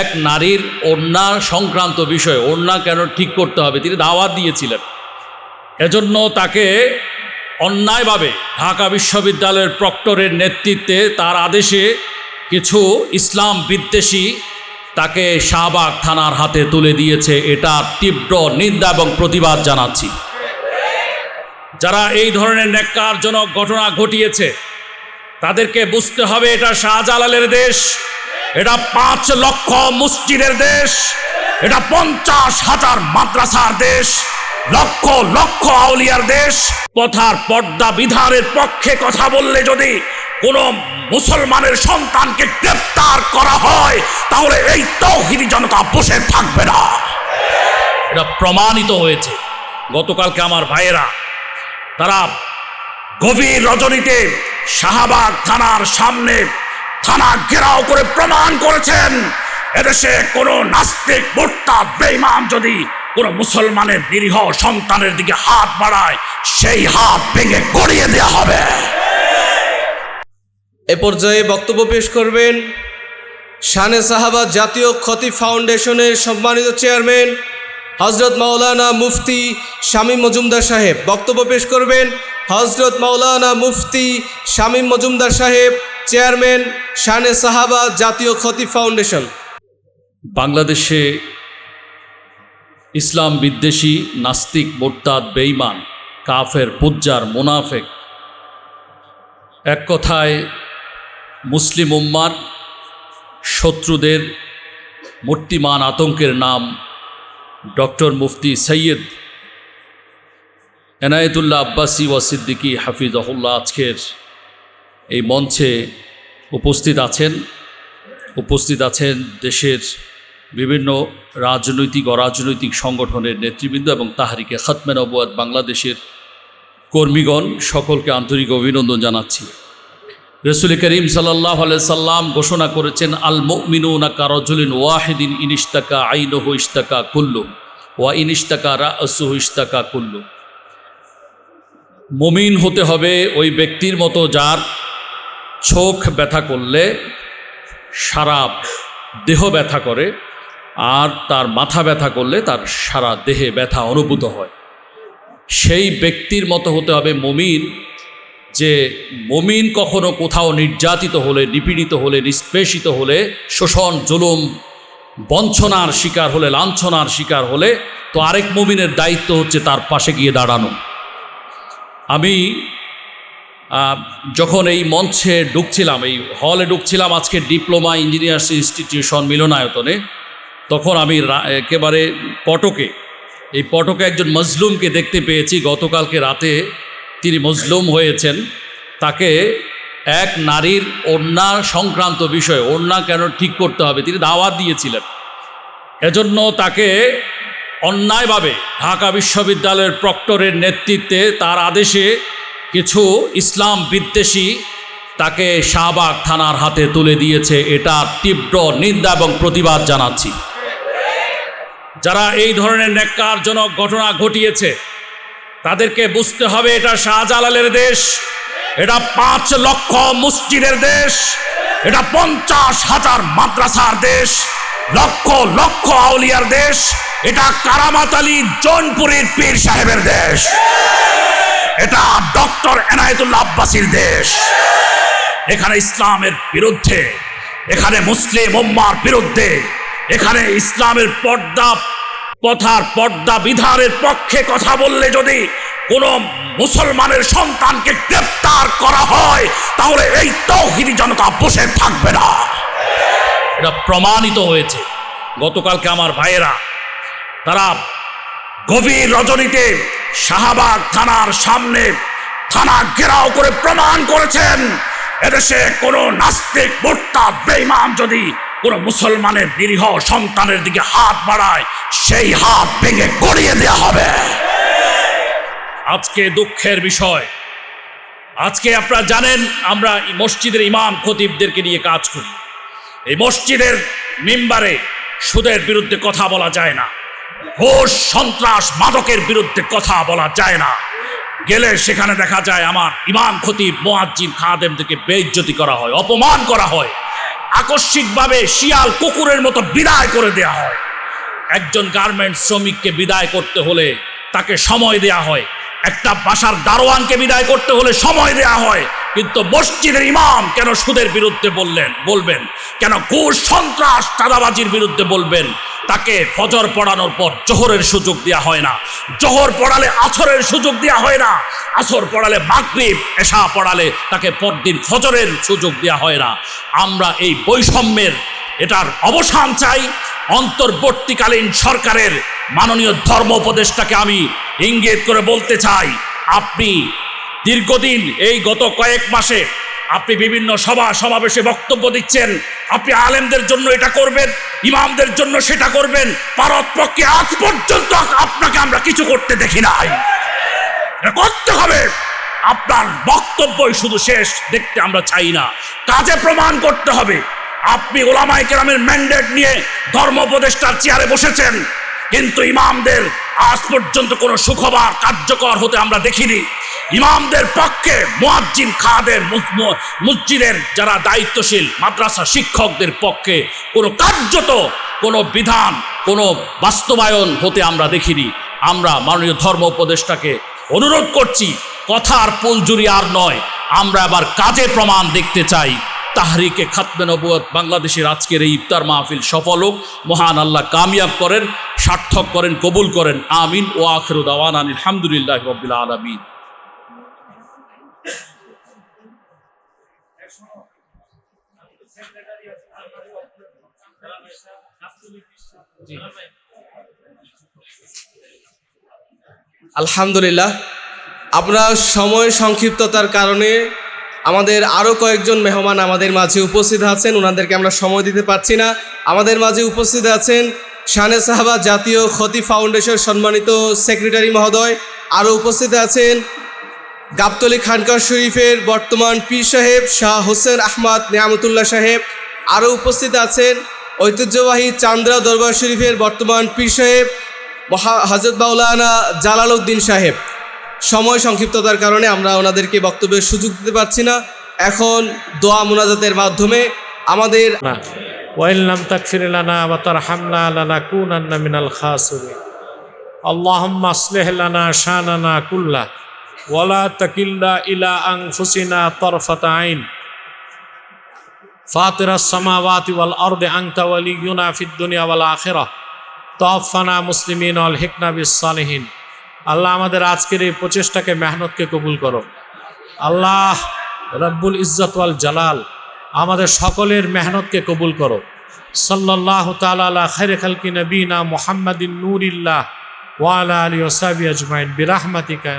এক নারীর ওড়না সংক্রান্ত বিষয়, ওড়না কেন ঠিক করতে হবে? তিনি দাওয়াত দিয়েছিলেন। এজন্য তাকে অন্যায়ভাবে ঢাকা বিশ্ববিদ্যালয়ের প্রক্টরের নেতৃত্বে তার আদেশে কিছু ইসলাম বিদ্বেষী তাকে শাহবাগ থানার হাতে তুলে দিয়েছে। এটা তীব্র নিন্দা এবং প্রতিবাদ জানাচ্ছি। যারা এই ধরনের ন্যাক্কারজনক ঘটনা ঘটিয়েছে, তাদেরকে বুঝতে হবে এটা শাহজালালের দেশ। এটা পাঁচ লক্ষ মসজিদের দেশ, এটা পঞ্চাশ হাজার মাদ্রাসার দেশ, লক্ষ লক্ষ আউলিয়ার দেশ। পথার পর্দা বিধানের পক্ষে কথা বললে যদি কোনো মুসলমানের সন্তানকে গ্রেপ্তার করা হয়, তাহলে এই তৌহিদি জনতা বসে থাকবে না। এটা প্রমাণিত হয়েছে। গতকালকে আমার ভাইয়েরা, তারা গভীর রজনীতে শাহবাগ থানার সামনে থানা ঘেরাও করে প্রমাণ করেছেন। এদেশে কোনো নাস্তিক, মোর্তা বেইমান যদি কোনো মুসলমানের নিরীহ সন্তানের দিকে হাত বাড়ায়, সেই হাত ভেঙে গড়িয়ে দেওয়া হবে। এ পর্যায়ে বক্তব্য পেশ করবেন শানে সাহাবা জাতীয় ক্ষতি ফাউন্ডেশনের সম্মানিত চেয়ারম্যান হজরত মাওলানা মুফতি শামীম মজুমদার সাহেব। বক্তব্য পেশ করবেন হজরত মাওলানা মুফতি শামীম মজুমদার সাহেব। চেয়ারম্যান শানে সাহাবা জাতীয় ক্ষতি ফাউন্ডেশন। বাংলাদেশে ইসলাম বিদ্বেষী, নাস্তিক, মোরতাদ বেইমান কাফের, পুজ্জার, মোনাফেক। এক কথায়, মুসলিম উম্মার শত্রুদের মূর্তিমান আতঙ্কের নাম ডক্টর মুফতি সৈয়দ এনায়েতুল্লাহ আব্বাসি ওয়া সিদ্দিকী হাফিজহুল্লাহ আজকের এই মঞ্চে উপস্থিত আছেন উপস্থিত আছেন দেশের বিভিন্ন রাজনৈতিক, অরাজনৈতিক সংগঠনের নেতৃবৃন্দ এবং তাহারিকে খতমে নবাদ বাংলাদেশের কর্মীগণ, সকলকে আন্তরিক অভিনন্দন জানাচ্ছি। রসুল করিম সাল্লাহ সাল্লাম ঘোষণা করেছেন, আল মিনুনা কারজুলিন ওয়াহিদিন ইনিস্তাকা আইনহ ইস্তাকা কুল্লু ওয়া ইনিস্তাকা রাসুহ ইস্তাকা কুল্লু মমিন হতে হবে ওই ব্যক্তির মতো যার চোখ ব্যথা করলে সারা দেহ ব্যথা করে, আর তার মাথা ব্যথা করলে তার সারা দেহে ব্যথা অনুভূত হয়। সেই ব্যক্তির মতো হতে হবে মমিন, যে মমিন কখনো কোথাও নির্যাতিত হলে, নিপীড়িত হলে, নিষ্পেষিত হলে, শোষণ, জুলুম, বঞ্চনার শিকার হলে, লাঞ্ছনার শিকার হলে, তো আরেক মমিনের দায়িত্ব হচ্ছে তার পাশে গিয়ে দাঁড়ানো। আমি যখন এই মঞ্চে ঢুকছিলাম, এই হলে ঢুকছিলাম আজকে ডিপ্লোমা ইঞ্জিনিয়ার্স ইনস্টিটিউশন মিলনায়তনে, তখন আমি একেবারে পটকে, এই পটকে একজন মজলুমকে দেখতে পেয়েছি। গতকালকে রাতে তিনি মজলুম হয়েছেন। তাকে এক নারীর ওড়না সংক্রান্ত বিষয়, ওড়না কেন ঠিক করতে হবে, তিনি দাওয়াত দিয়েছিলেন। এজন্য তাকে অন্যায়ভাবে ঢাকা বিশ্ববিদ্যালয়ের প্রক্টরের নেতৃত্বে তার আদেশে কিছু ইসলাম বিদ্বেষী তাকে শাহবাগ থানার হাতে তুলে দিয়েছে। এটা তীব্র নিন্দা এবং প্রতিবাদ জানাচ্ছি। যারা এই ধরনের ন্যাক্কারজনক ঘটনা ঘটিয়েছে, তাদেরকে বুঝতে হবে এটা শাহজালালের দেশ, এটা পাঁচ লক্ষ মসজিদের দেশ, এটা পঞ্চাশ হাজার মাদ্রাসার দেশ, লক্ষ লক্ষ আউলিয়ার দেশ, এটা কারামাত আলী জৌনপুরের পীর সাহেবের দেশ। এটা ডক্টর এনায়েতুল্লাহ আব্বাসীর দেশ। এখানে ইসলামের বিরুদ্ধে, এখানে মুসলিম উম্মার বিরুদ্ধে, এখানে ইসলামের পর্দা পথার পর্দা বিধানের পক্ষে কথা বললে যদি কোনো মুসলমানের সন্তানকে গ্রেপ্তার করা হয়, তাহলে এই তৌহিদি জনতা বসে থাকবে না। এটা প্রমাণিত হয়েছে। গতকালকে আমার ভাইয়েরা, তারা গভীর রজনীতে শাহবাগ থানার সামনে থানা ঘেরাও করে প্রমাণ করেছেন, এদেশে কোনো নাস্তিক, মোর্তা বেইমান যদি কোনো মুসলমানের নিরীহ সন্তানের দিকে হাত বাড়ায়, সেই হাত ভেঙে গড়িয়ে দেওয়া হবে। আজকে দুঃখের বিষয়। আজকে আপনারা জানেন, আমরা মসজিদের ইমাম খতিবদেরকে নিয়ে কাজ করি। এই মসজিদের মিম্বারে সুদের বিরুদ্ধে কথা বলা যায় না। ঘোষ সন্ত্রাস মাদকের বিরুদ্ধে কথা বলা যায় না। গেলে সেখানে দেখা যায় আমার ইমাম ক্ষতি মোয়াজ্জিম খাদেমদেরকে বেজ্জতি করা হয়, অপমান করা হয়। আকস্মিকভাবে শিয়াল কুকুরের মতো বিদায় করে দেয়া হয়। একজন গার্মেন্ট শ্রমিককে বিদায় করতে হলে তাকে সময় দেয়া হয়। একটা বাসার দারোয়ানকে বিদায় করতে হলে সময় দেয়া হয়। কিন্তু মসজিদের ইমাম কেন সুদের বিরুদ্ধে বললেন? বলবেন, কেন ঘুষ, সন্ত্রাস, চাঁদাবাজির বিরুদ্ধে বলবেন? তাকে ফজর পড়ানোর পর জোহরের সুযোগ দেওয়া হয় না। জোহর পড়ালে আসরের সুযোগ দেওয়া হয় না। আসর পড়ালে মাগরিব, এশা পড়ালে তাকে পরদিন ফজরের সুযোগ দেওয়া হয় না। আমরা এই বৈষম্যের এটার অবসান চাই। অন্তর্বর্তীকালীন সরকারের মাননীয় ধর্ম উপদেষ্টাকে আমি ইঙ্গিত করে বলতে চাই, আপনি দীর্ঘদিন এই গত কয়েক মাসে আপনি বিভিন্ন সভা সমাবেশে বক্তব্য দিচ্ছেন, আপনি আলেমদের জন্য এটা করবেন, ইমামদের জন্য সেটা করবেন পারতপক্ষে আজ পর্যন্ত আপনাকে আমরা কিছু করতে দেখি নাই। করতে হবে। আপনার বক্তব্যই শুধু শেষ, দেখতে আমরা চাই না। কাজে প্রমাণ করতে হবে। আপনি ওলামাই কেরামের ম্যান্ডেট নিয়ে ধর্ম উপদেষ্টার চেয়ারে বসেছেন। কিন্তু ইমামদের আজ পর্যন্ত কোনো সুখবর কার্যকর হতে আমরা দেখিনি। ইমামদের পক্ষে মুয়াজ্জিন খাদের মুস- মসজিদের যারা দায়িত্বশীল, মাদ্রাসা শিক্ষকদের পক্ষে কোনো কার্যত কোনো বিধান, কোনো বাস্তবায়ন হতে আমরা দেখিনি। আমরা মাননীয় ধর্ম উপদেষ্টাকে অনুরোধ করছি, কথার পুলজুরি আর নয়, আমরা আবার কাজে প্রমাণ দেখতে চাই। তাহরিকে খাতমে নবুয়ত বাংলাদেশের আজকের এই ইফতার মাহফিল সফল হোক। মহান আল্লাহ কামিয়াব করেন, সার্থক করেন, কবুল করেন। আমিন। ও আখরু দাওয়ান আলহামদুলিল্লাহ রবিল আলমিন। আলহামদুলিল্লাহ, আপনার সময় সংক্ষিপ্ততার কারণে আমাদের আরও কয়েকজন মেহমান আমাদের মাঝে উপস্থিত আছেন ওনাদেরকে আমরা সময় দিতে পারছি না। আমাদের মাঝে উপস্থিত আছেন শানে সাহাবা জাতীয় ক্ষতি ফাউন্ডেশন সম্মানিত সেক্রেটারি মহোদয়। আরও উপস্থিত আছেন গাবতলি খানকার শরীফের বর্তমান পীর সাহেব শাহ হোসেন আহমদ নিয়ামতুল্লাহ সাহেব। আরও উপস্থিত আছেন ঐতিহ্যবাহী চান্দ্রা দরবার শরীফের বর্তমান পীর সাহেব হজরত মাওলানা জালাল উদ্দিন সাহেব। সময় সংক্ষিপ্ততার কারণে আমরা ওনাদেরকে বক্তব্যের সুযোগ দিতে পারছি না এখন দোয়া মোনাজাতের মাধ্যমে আমাদের না ওয়াইল লাম তাকফির লানা ওয়া তারহামনা লানাকুনান্না মিনাল খাসিরিন আল্লাহুম্মা আসলিহ লানা শানানা কুল্লা ওয়ালা তাকিল্লা ইলা আনফুসিনা তারফাতা আইন فاطر السماوات والأرض أنت ولينا في الدنيا والآخرة তোয়াফানা মুসলিমিন অল হিকনা বিসালিহীন আল্লাহ আমাদের আজকের এই প্রচেষ্টাকে, মেহনতকে কবুল করো। আল্লাহ রব্বুল ইজ্জত ওয়াল জালাল আমাদের সকলের মেহনতকে কবুল করো। সাল্লাহ তালা খের খালকি নবীনা মোহাম্মদিন নূরিল্লাহ ওয়ালা আলী ওসাবি আজমাইন। বিরাহমাতিকা